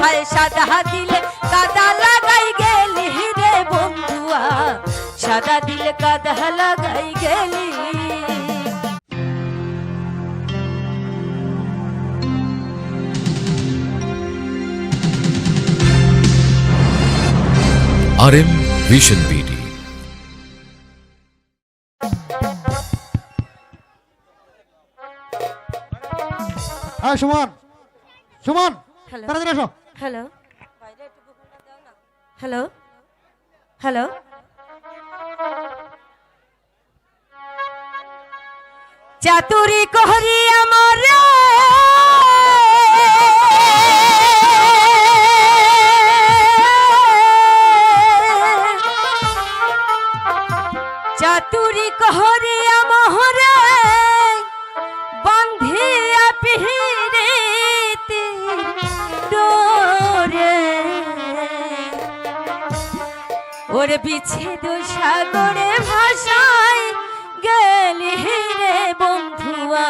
হায় সাদা দিলে কাদা লাগাই গেলি রে বন্ধুয়া। সাদা দিলে কাদা লাগাই গেলি। আর এম ভিশন বিডি হ্যাঁ সুমন। সুমন তাড়াতাড়ি এসো হ্যালো হ্যালো হ্যালো চাতুরি কহরি আমার। চাতুরি কহরি ওরে বিচ্ছেদ সাগরে ভাষায় গেলি রে বন্ধুয়া।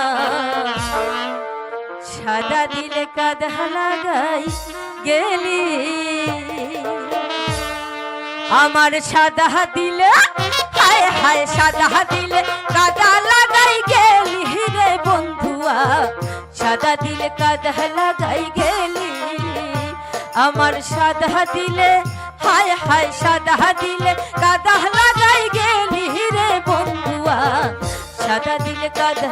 সাদা দিলে কাদা লাগাই গেলি। আমার সাদা দিলে, হায় হায় সাদা দিলে কাদা লাগাই গেলি রে বন্ধুয়া। সাদা দিলে কাদা লাগাই গেলি। আমার সাদা দিলে হায় হায় সাদা দিলে কাদা লাগাই গেলি রে বন্ধুয়া। সাদা দিলে কাদা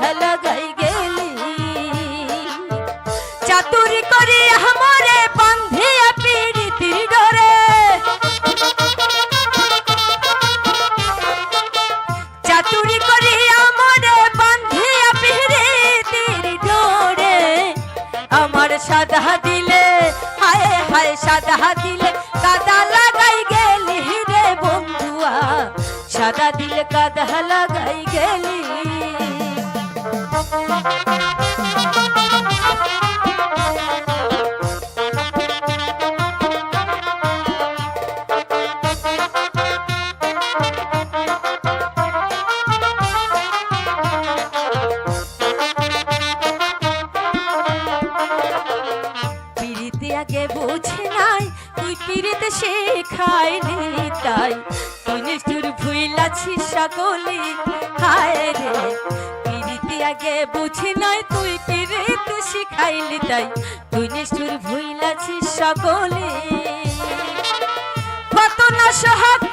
কাদা লাগাই গেলি রে বন্ধুয়া সাদা দিল কাদা লাগাই গেলি। তুই সে শেখাইনি তাই তুই। নিষ্ঠুর ভুইলাছি সকলি হায় রে। পিড়িতে আগে বুঝি নাই তুই পিড়িতে শিখাইলি তাই। তুই নিষ্ঠুর ভুইলাছি সকলি। কত না সহাগ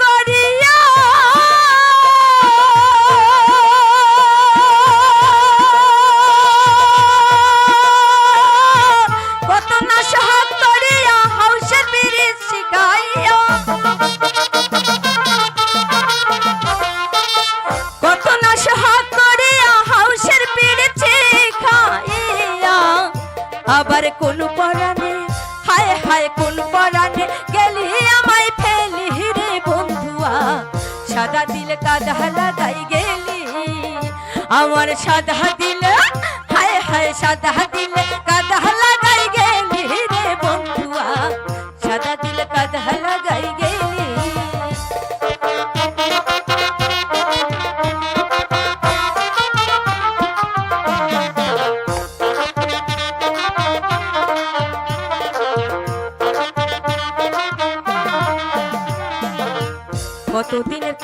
কাদা আমার সাদা দিন হায় হায় সাদা দিলে।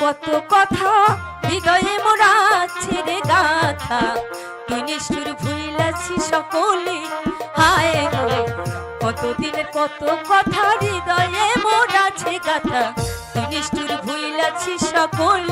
কত কথা, হৃদয়ে মোরা ছেড়ে গাথা তুই নিষ্ঠুর ভুইলাছি সকলে, হায় কতদিনের কত কথা, হৃদয়ে মোরা ছে গাথা। তুই নিষ্ঠুর ভুইলাছি সকলে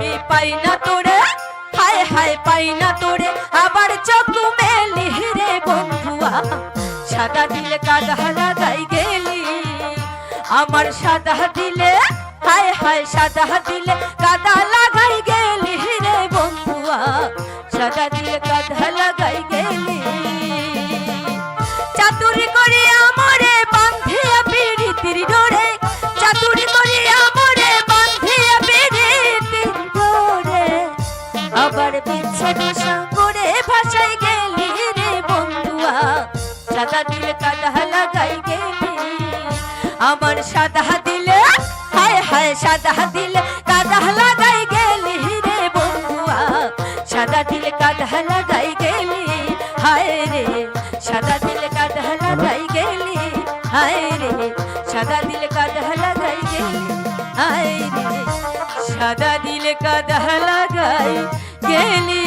আমি পাই না তোরে। হায় হায় পাই গেলি। আমার সাদা দিলে, হায় হায় সাদা দিলে কাদা লাগাই গেলি রে বন্ধুয়া। সাদা নীল কাদা লাগাই আমার সাদা দিলে, হায় হায় সাদা দিলে কাদা লাগাই গেলি রে বন্ধুয়া। সাদা দিলে কাদা লাগাই গেলি হায় রে। সাদা দিলে কাদা লাগাই গেলি হায় রে। সাদা দিলে কাদা লাগাই গেলি হায় রে। সাদা দিলে কাদা লাগাই গেলি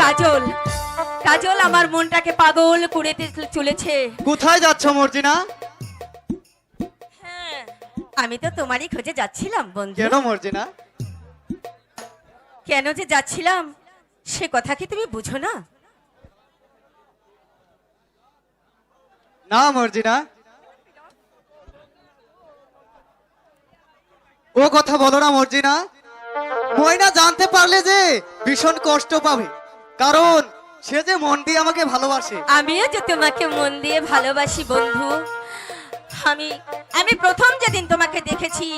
কাজল কাজল আমার মনটাকে পাগল করে চলেছে। কোথায় যাচ্ছ মর্জিনা? হ্যাঁ, আমি তো তোমারই খোঁজে যাচ্ছিলাম বন্ধু। কেন মর্জিনা? কেন যে যাচ্ছিলাম সে কথা কি তুমি বুঝো না? না মর্জিনা। ও কথা বলো না মর্জিনা। ময়না জানতে পারলে যে ভীষণ কষ্ট পাবে। কারণ সে যে মন দিয়ে আমাকে ভালোবাসে। আমিও যে তোমাকে মন দিয়ে ভালোবাসি বন্ধু। আমি আমি প্রথম যেদিন তোমাকে দেখেছি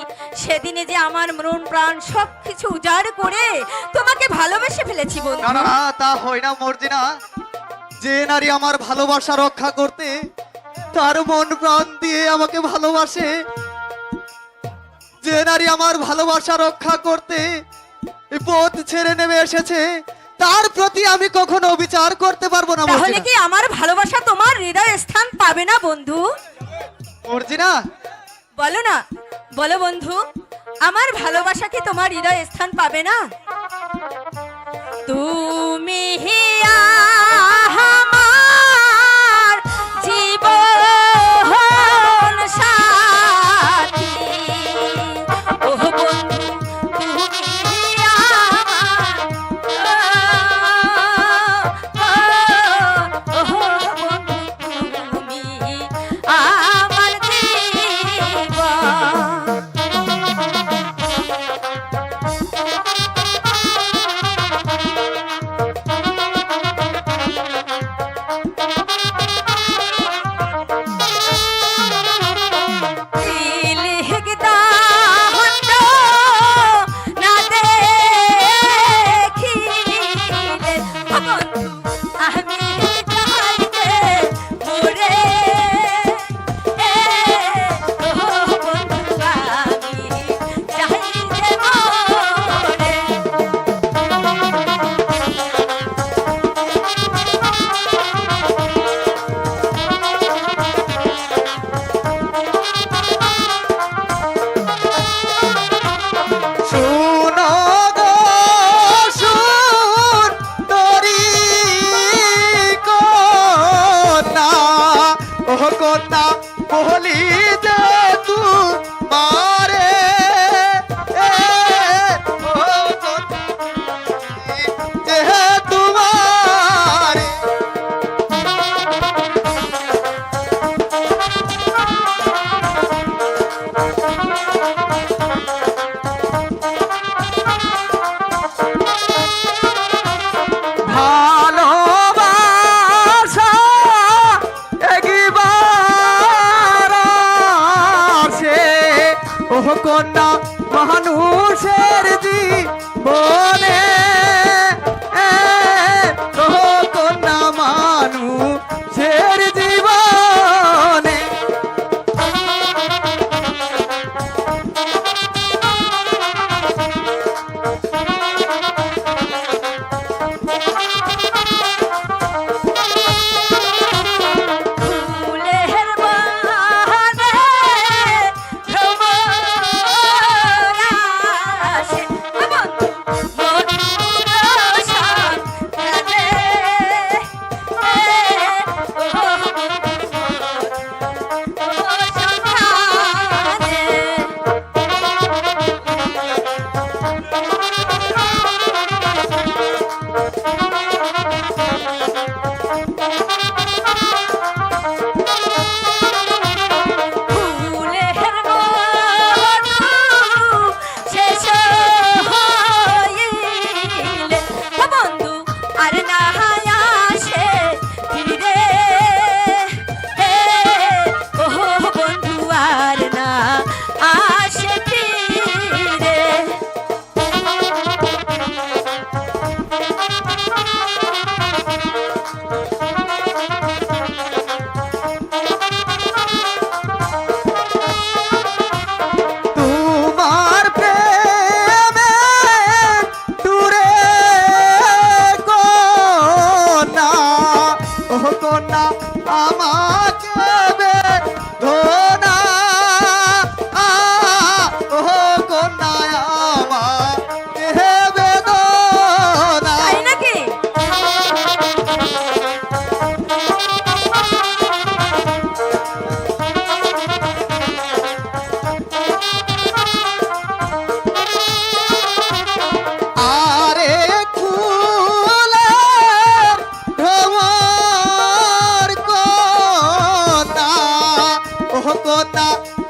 সেদিনে যে আমার মন প্রাণ সব কিছু উজাড় করে তোমাকে ভালোবেসে ফেলেছি বন্ধু। না না, তা হয় না মর্জিনা। যে নারী আমার ভালোবাসা রক্ষা করতে তার মন প্রাণ দিয়ে আমাকে ভালোবাসে যে নারী আমার ভালোবাসা রক্ষা করতে পথ ছেড়ে নেমে এসেছে তার প্রতি আমি কখনো বিচার করতে পারব না তাহলে কি আমার ভালোবাসা তোমার হৃদয় স্থান পাবে না বন্ধু? অর্জিনা বলো না বলো বন্ধু আমার ভালোবাসা কি তোমার হৃদয় স্থান পাবে না? তুমি হিয়া ও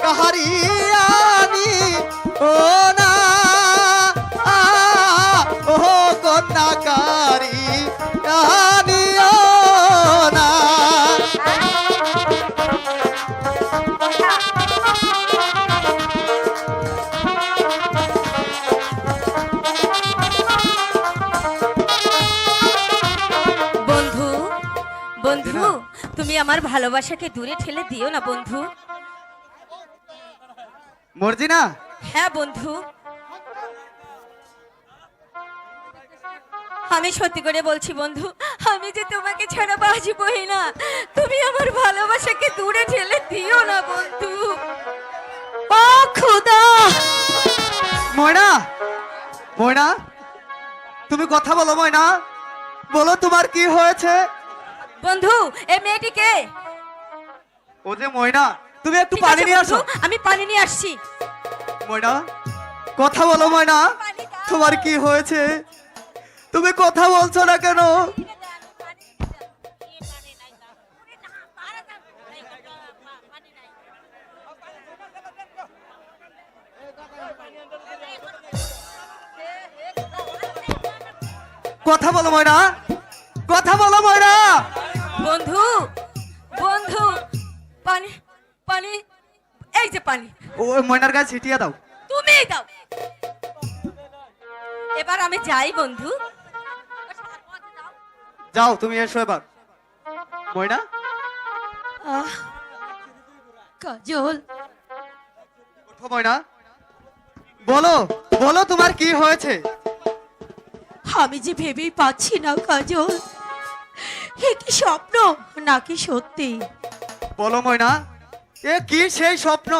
কাহারি ও না। ও কন্যা কারি ও না। বন্ধু বন্ধু তুমি আমার ভালোবাসাকে দূরে ঠেলে দিও না বন্ধু। মর্জিনা? হ্যাঁ বন্ধু। আমি সত্যি করে বলছি বন্ধু আমি যে তোমাকে ছাড়া বাঁচবই না। তুমি আমার ভালোবাসাকে দূরে ঠেলে দিও না বন্ধু। ও খুদা ময়না? ময়না? তুমি কথা বলো ময়না। বলো তোমার কি হয়েছে? বন্ধু এই মেয়েটিকে ও যে ময়না। তুমি একটু পানি নিয়ে আসো। আমি পানি নিয়ে আসছি। ময়না কথা বলো ময়না তোমার কি হয়েছে? তুমি কথা বলছো না কেন? কথা বলো ময়না কথা বলো ময়না। পানি। ও ময়নার গায়ে ছিটিয়ে দাও। তুমি দাও। এবার আমি যাই বন্ধু। যাও তুমি এসো এবার। ময়না? আহ, কাজল। ওঠো ময়না। বলো বলো তোমার কি হয়েছে? আমি যে ভেবেই পাচ্ছি না কাজল। এ কি স্বপ্ন? নাকি সত্যি? বলো ময়না। এ কি সেই স্বপ্ন?